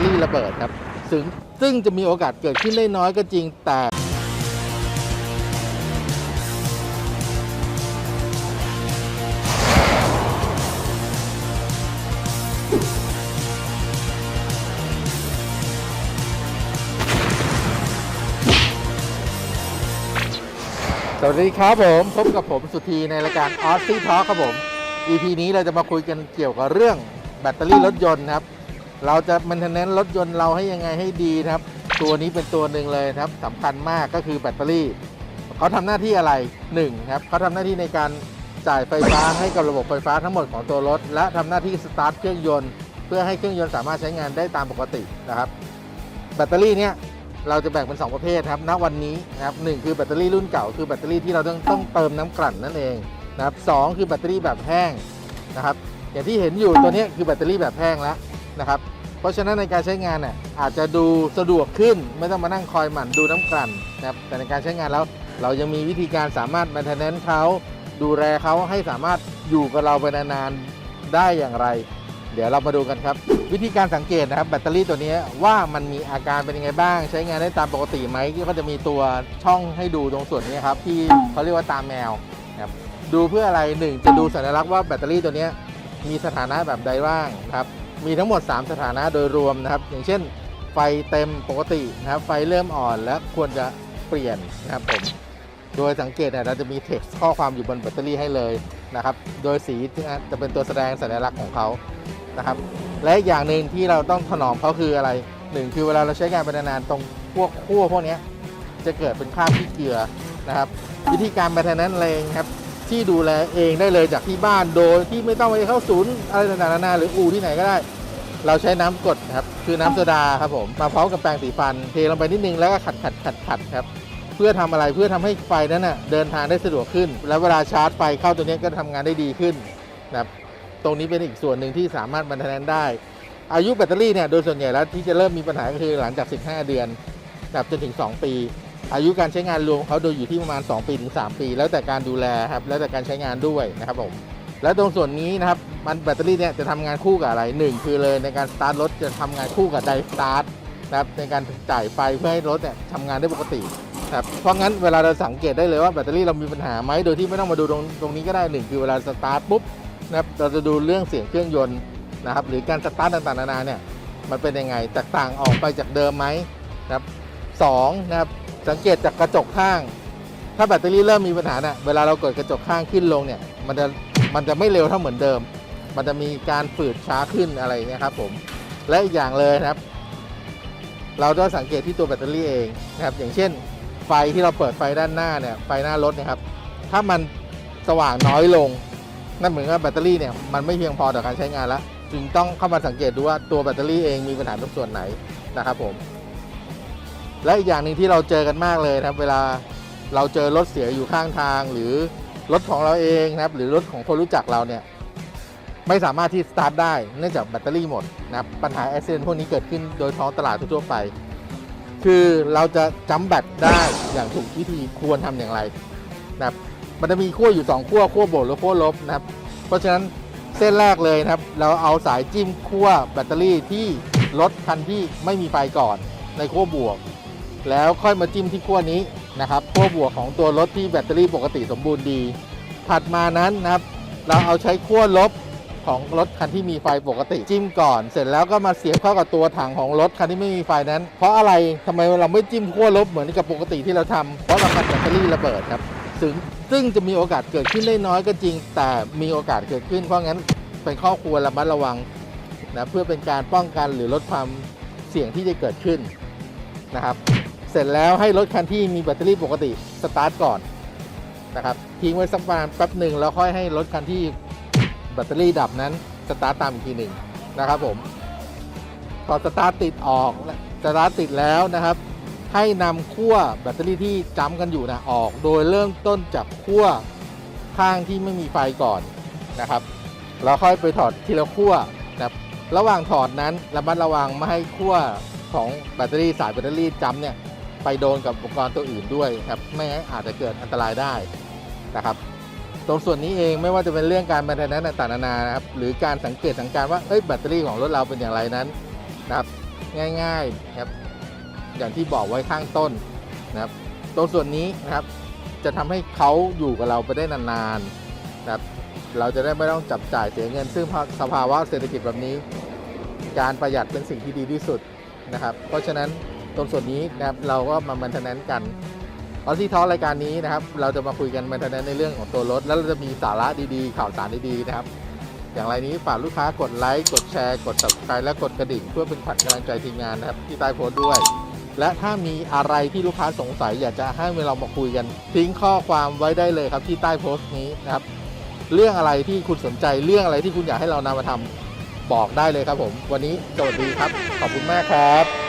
ตอรี่ระเบิดครับ ซึ่งซึ่งจะมีโอกาสเกิดขึ้นได้น้อยก็จริงแต่สวัสดีครับผมพบกับผมสุธีในรายการ a u s s i Talk ครับผม EP นี้เราจะมาคุยกันเกี่ยวกับเรื่องแบตเตอรี่รถยนต์ครับ เราจะมันเทนเนนรถยนต์เราให้ยังไงให้ดีนะครับ ตัวนี้เป็นตัวหนึ่งเลยครับสำคัญมากก็คือแบตเตอรี่เขาทำหน้าที่อะไร1ครับเขาทำหน้าที่ในการจ่ายไฟฟ้าให้กับระบบไฟฟ้าทั้งหมดของตัวรถ และทำหน้าที่สตาร์ทเครื่องยนต์ เพื่อให้เครื่องยนต์สามารถใช้งานได้ตามปกตินะครับ แบตเตอรี่เนี่ยเราจะแบ่งเป็น 2 ประเภทครับณวันนี้นะครับหนึ่งคือแบตเตอรี่รุ่นเก่าคือแบตเตอรี่ที่เราต้องต้องเติมน้ำกลั่นนั่นเองนะครับสองคือแบตเตอรี่แบบแห้งนะครับอย่างที่เห็นอยู่ตัวนี้คือแบตเตอรี่แบบแห้งแล้ว นะครับ เพราะฉะนั้นในการใช้งานเนี่ยอาจจะดูสะดวกขึ้น ไม่ต้องมานั่งคอยหมั่นดูน้ำกลั่นนะครับแต่ในการใช้งานแล้ว เรายังมีวิธีการสามารถ maintenance เขาดูแลเขาให้สามารถอยู่กับเราไปนานๆได้อย่างไร เดี๋ยวเรามาดูกันครับ วิธีการสังเกตนะครับ แบตเตอรี่ตัวนี้ว่ามันมีอาการเป็นยังไงบ้าง ใช้งานได้ตามปกติไหมก็จะมีตัวช่องให้ดูตรงส่วนนี้ครับที่เขาเรียกว่าตาแมวนะครับดูเพื่ออะไรหนึ่งจะดูสัญลักษณ์ว่าแบตเตอรี่ตัวนี้มีสถานะแบบใดบ้างนะครับ มีทั้งหมด 3 สถานะโดยรวมนะครับ อย่างเช่น ไฟเต็มปกตินะครับ ไฟเริ่มอ่อนและควรจะเปลี่ยนนะครับผม โดยสังเกตเนี่ยเราจะมีเท็กซ์ข้อความอยู่บนแบตเตอรี่ให้เลยนะครับ โดยสีจะเป็นตัวแสดงสัญลักษณ์ของเขานะครับ และอย่างหนึ่งที่เราต้องถนอมเขาคืออะไรหนึ่งคือเวลาเราใช้งานไปนานๆตรงพวกขั้วพวกนี้จะเกิดเป็นคราบที่เกลือนะครับ วิธีการแบตเตอรี่นั้นเองครับ ที่ดูแลเองได้เลยจากที่บ้านโดยที่ไม่ต้องไปเข้าศูนย์อะไรต่างๆนานาหรืออู่ที่ไหนก็ได้ เราใช้น้ำกรดครับ คือน้ำโซดาครับผมมาพร้อมกับแปรงสีฟัน เทลงไปนิดนึงแล้วก็ขัดขัดขัดขัดครับ เพื่อทำอะไรเพื่อทำให้ไฟนั้นน่ะเดินทางได้สะดวกขึ้น แล้วเวลาชาร์จไฟเข้าตัวนี้ก็ทำงานได้ดีขึ้นนะครับตรงนี้เป็นอีกส่วนหนึ่งที่สามารถบรรเทนได้ อายุแบตเตอรี่เนี่ยโดยส่วนใหญ่แล้วที่จะเริ่มมีปัญหาก็คือหลังจาก 15 เดือนนะครับจนถึง 2 ปี อายุการใช้งานรวมเขาโดยอยู่ที่ประมาณ 2 ปีถึง 3 ปี แล้วแต่การดูแลครับแล้วแต่การใช้งานด้วยนะครับผมและตรงส่วนนี้นะครับมันแบตเตอรี่เนี่ยจะทำงานคู่กับอะไรหนึ่งคือเลยในการสตาร์ทรถจะทำงานคู่กับไดสตาร์ทนะครับในการจ่ายไฟเพื่อให้รถเนี่ยทำงานได้ปกตินะครับเพราะงั้นเวลาเราสังเกตได้เลยว่าแบตเตอรี่เรามีปัญหาไหมโดยที่ไม่ต้องมาดูตรงตรงนี้ก็ได้หนึ่งคือเวลาสตาร์ทปุ๊บนะครับเราจะดูเรื่องเสียงเครื่องยนต์นะครับหรือการสตาร์ทต่างๆนานาเนี่ยมันเป็นยังไงแตกต่างออกไปจากเดิมไหมนะครับ สองนะครับสังเกตจากกระจกข้าง ถ้าแบตเตอรี่เริ่มมีปัญหาเนี่ยเวลาเรากดกระจกข้างขึ้นลงเนี่ยมันจะมันจะไม่เร็วเท่าเหมือนเดิม มันจะมีการฝืดช้าขึ้นอะไรเงี้ยครับผมและอีกอย่างเลยนะครับ เราต้องสังเกตที่ตัวแบตเตอรี่เองนะครับ อย่างเช่น ไฟที่เราเปิดไฟด้านหน้าเนี่ยไฟหน้ารถนะครับ ถ้ามันสว่างน้อยลง นั่นเหมือนกับแบตเตอรี่เนี่ยมันไม่เพียงพอต่อการใช้งานแล้วจึงต้องเข้ามาสังเกตดูว่าตัวแบตเตอรี่เองมีปัญหาตรงส่วนไหนนะครับผม และอีกอย่างหนึ่งที่เราเจอกันมากเลยนะครับ เวลาเราเจอรถเสียอยู่ข้างทาง หรือรถของเราเองนะครับ หรือรถของคนรู้จักเราเนี่ยไม่สามารถที่สตาร์ทได้เนื่องจากแบตเตอรี่หมดนะครับปัญหาอุบิเหตุพวกนี้เกิดขึ้นโดยท้องตลาดทั่วไป คือเราจะจำแบตได้อย่างถูกวิธีควรทำอย่างไรนะครับมันจะมีขั้วอยู่2ขั้วขั้วบวกหรือขั้วลบนะครับ เพราะฉะนั้นเส้นแรกเลยนะครับ เราเอาสายจิ้มขั้วแบตเตอรี่ที่รถคันที่ไม่มีไฟก่อนในขั้วบวก แล้วค่อยมาจิ้มที่ขั้วนี้นะครับขั้วบวกของตัวรถที่แบตเตอรี่ปกติสมบูรณ์ดี ถัดมานั้นนะครับ เราเอาใช้ขั้วลบของรถคันที่มีไฟปกติ จิ้มก่อน เสร็จแล้วก็มาเสียบเข้ากับตัวถังของรถคันที่ไม่มีไฟนั้น เพราะอะไรทำไมเราไม่จิ้มขั้วลบเหมือนกับปกติที่เราทำเพราะเรากันแบตเตอรี่ระเบิดครับซึ่งซึ่งจะมีโอกาสเกิดขึ้นได้น้อยก็จริง แต่มีโอกาสเกิดขึ้นเพราะงั้นเป็นข้อควรระมัดระวังนะเพื่อเป็นการป้องกันหรือลดความเสี่ยงที่จะเกิดขึ้นนะครับ เสร็จแล้วให้รถคันที่มีแบตเตอรี่ปกติสตาร์ทก่อนนะครับทิ้งไว้สักประมาณแป๊บหนึ่งแล้วค่อยให้รถคันที่แบตเตอรี่ดับนั้นสตาร์ทตามอีกทีหนึ่งนะครับผมพอสตาร์ทติดออกสตาร์ทติดแล้วนะครับ ให้นำขั้วแบตเตอรี่ที่จ้ำกันอยู่นะออก โดยเริ่มต้นจากขั้วข้างที่ไม่มีไฟก่อนนะครับแล้วค่อยไปถอดทีละขั้วนะครับระหว่างถอดนั้นระมัดระวังไม่ให้ขั้วของแบตเตอรี่สายแบตเตอรี่จ้ำเนี่ย ไปโดนกับอุปกรณ์ตัวอื่นด้วยครับไม่งั้นอาจจะเกิดอันตรายได้นะครับ ตรงส่วนนี้เองไม่ว่าจะเป็นเรื่องการบรรเทาต่างๆนานานะครับหรือการสังเกตสังการว่าเอ้ยแบตเตอรี่ของรถเราเป็นอย่างไรนั้นนะครับ ง่ายๆครับ อย่างที่บอกไว้ข้างต้นนะครับ ตรงส่วนนี้นะครับ จะทำให้เขาอยู่กับเราไปได้นานๆนะครับ เราจะได้ไม่ต้องจับจ่ายเสียเงิน ซึ่งสภาวะเศรษฐกิจแบบนี้ การประหยัดเป็นสิ่งที่ดีที่สุดนะครับ เพราะฉะนั้น ตรงส่วนนี้นะครับเราก็มามันเทนแนนกันออที่ท้อรายการนี้นะครับ เราจะมาคุยกันมันเทนแนนในเรื่องของตัวรถ แล้วเราจะมีสาระดีๆ ข่าวสารดีๆนะครับ อย่างไรนี้ฝากลูกค้ากดไลค์กดแชร์กด subscribe และกดกระดิ่ง เพื่อเป็นขวัญกำลังใจทีมงานนะครับที่ใต้โพสต์ด้วย และถ้ามีอะไรที่ลูกค้าสงสัยอยากจะให้เรามาคุยกัน ทิ้งข้อความไว้ได้เลยครับที่ใต้โพสต์นี้นะครับเรื่องอะไรที่คุณสนใจเรื่องอะไรที่คุณอยากให้เรานำมาทำบอกได้เลยครับผม วันนี้สวัสดีครับ ขอบคุณมากครับ